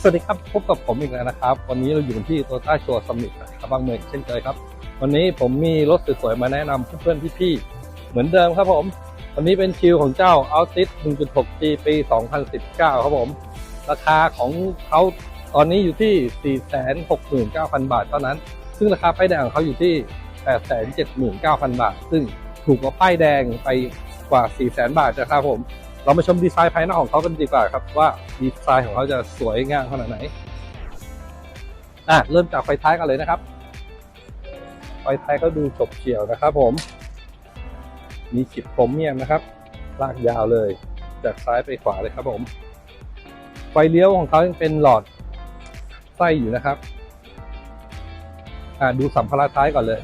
สวัสดีครับพบกับผมอีกแล้วนะครับ วันนี้เราอยู่ที่โตต้าชัวร์สมิธนะครับบางเมืองเช่นเคยครับ วันนี้ผมมีรถสวยๆมาแนะนำเพื่อนๆพี่ๆเหมือนเดิมครับผม วันนี้เป็นคิวของเจ้า Altis 1.6G ปี 2019 ครับผม ราคาของเขาตอนนี้อยู่ที่ 469,000 บาทเท่านั้น ซึ่งราคาป้ายแดงของเขาอยู่ที่ 879,000 บาท ซึ่งถูกกว่าป้ายแดงไปกว่า 400,000 บาทนะครับผม เรามาชมดีไซน์ภายนอกของเขากันดีกว่าครับ ว่าดีไซน์ของเขาจะสวยงามขนาดไหนอะเริ่มจากไฟท้ายกันเลยนะครับ ไฟท้ายก็ดูฉบเฉี่ยวนะครับ ผม มีขีดโครเมียมนะครับ ลากยาวเลย จากซ้ายไปขวาเลยครับ ผม ไฟเลี้ยวของเขายังเป็นหลอดไส้อยู่นะครับ อะดูสัมภาระท้ายก่อนเลย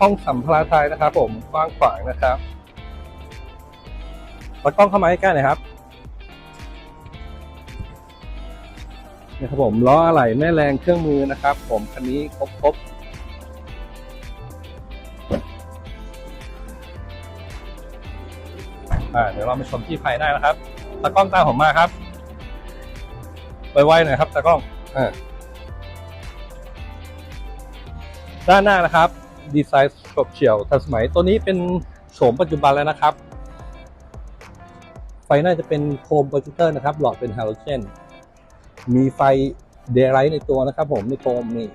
ห้องสัมภาระไทยนะครับ ผมกว้างขวางนะครับแล้วกล้องเข้ามาใกล้ๆหน่อยครับนี่ครับผมล้ออะไหล่แม่แรงเครื่องมือนะครับ ผมคันนี้ครบครบอ่าเดี๋ยวเรามาชมที่ภายได้นะครับตากล้องตามผมมาครับไปไวๆหน่อยครับตากล้องอ่าด้านหน้านะครับ ดีไซน์ฉบเฉี่ยวทันสมัยตัวนี้เป็นโฉมปัจจุบันแล้วนะครับ ไฟน่าจะเป็นโคมโปรเจคเตอร์นะครับ หลอดเป็นฮาโลเจนมีไฟเดย์ไลท์ในตัวนะครับผมในโคมนี่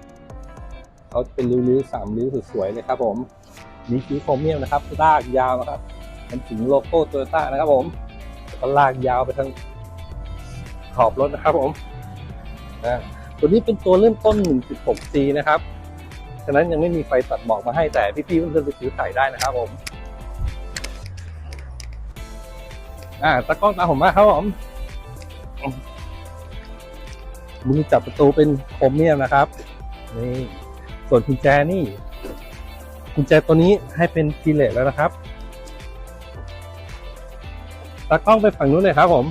เขาเป็นริ้วๆสามริ้วสวยๆเลยครับผม มีคิ้วโครเมียมนะครับลากยาวนะครับมันถึงโลโก้โตโยต้านะครับผมก็ลากยาวไปทั้งขอบรถนะครับผมตัวนี้เป็นตัวเริ่มต้น 1.6C นะครับ ฉะนั้นยังไม่มีไฟตัดหมอกมาให้แต่พี่ๆเพื่อนๆไปซื้อใส่ได้นะครับผมอ่าตะกล้องตาผมมาครับผมมือจับประตูเป็นโครเมียมนะครับนี่ส่วนกุญแจนี่กุญแจตัวนี้ให้เป็นคีเลสแล้วนะครับตากล้องไปฝั่งนู้นเลยครับผม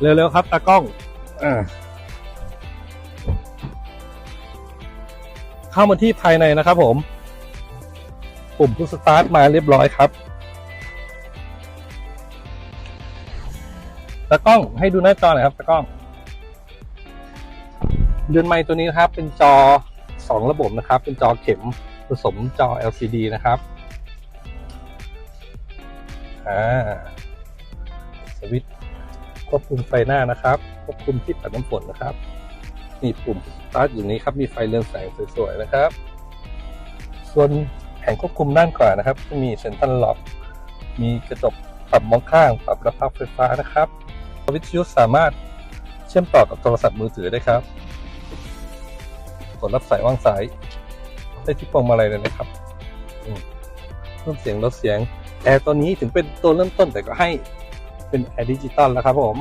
เร็วๆครับตากล้องอ่า เข้ามาที่ภายในนะครับผม ปุ่มพุชสตาร์ทมาเรียบร้อยครับตากล้องให้ดูหน้าจอหน่อยครับตากล้องเรือนไม้ตัวนี้นะครับ เป็นจอสองระบบนะครับ เป็นจอเข็มผสมจอ LCD นะครับอ่าสวิตช์ควบคุมไฟหน้านะครับ ควบคุมที่ปัดน้ำฝนนะครับ นี่ปุ่มสตาร์ทอยู่นี้ครับ มีไฟเรืองแสงสวยๆนะครับ ส่วนแผงควบคุมด้านขวานะครับมีเซ็นทรัลล็อก มีกระจกปรับมองข้าง ปรับระพับไฟฟ้านะครับวิทยุสามารถเชื่อมต่อกับโทรศัพท์มือถือได้ครับ กดรับสายวางสายได้ที่พวงมาลัยเลยนะครับเพิ่มเสียงลดเสียงแอร์ตัวนี้ถึงเป็นตัวเริ่มต้นแต่ก็ให้เป็นแอร์ดิจิตอลแล้วครับผม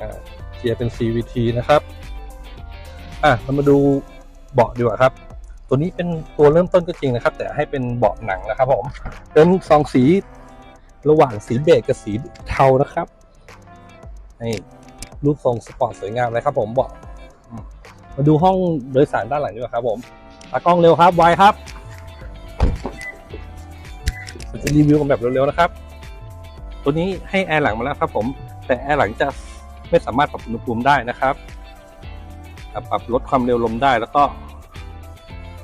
อ่า กียร์เป็น CVT นะครับ อะเรามาดูเบาะดีกว่าครับ ตัวนี้เป็นตัวเริ่มต้นก็จริงนะครับ แต่ให้เป็นเบาะหนังนะครับ ผมเป็นสองสีระหว่างสีเบจกับสีเทานะครับนี่รูปทรงสปอร์ตสวยงามเลยครับผมเบาะมาดูห้องโดยสารด้านหลังดีกว่าครับผมตากล้องเร็วครับไวครับราจะรีวิวกันแบบเร็วๆนะครับ ตัวนี้ให้แอร์หลังมาแล้วครับผม แต่แอร์หลังจะ ไม่สามารถปรับอุณหภูมิได้นะครับปรับลดความเร็วลมได้แล้วก็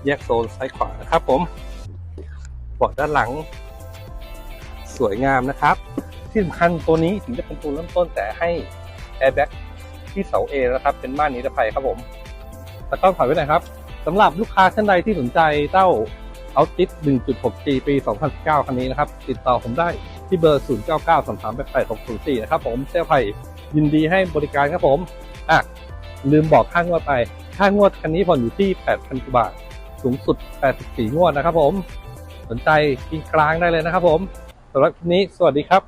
แยกโซนซ้ายขวานะครับผมเบาะด้านหลัง สวยงามนะครับ ที่สำคัญตัวนี้ถึงจะเป็นตัวเริ่มต้นแต่ให้แอร์แบ็กที่เสาเอนะครับ เป็นม่านนิรภัยครับผมแต่ต้องถอยไว้หน่อยครับสำหรับลูกค้าท่านใดที่สนใจเต้าเอาติด 1.6G ปี 2019 คันนี้นะครับ ติดต่อผมได้ที่เบอร์ 0993388604 นะครับผมเซลไผ่ ยินดีให้บริการครับผมอะลืมบอกค่างวดไป ค่างวดคันนี้ผ่อนอยู่ที่ 8,000กว่าบาท สูงสุด 84 งวดนะครับผม สนใจกินกลางได้เลยนะครับผมสำหรับคันนี้สวัสดีครับ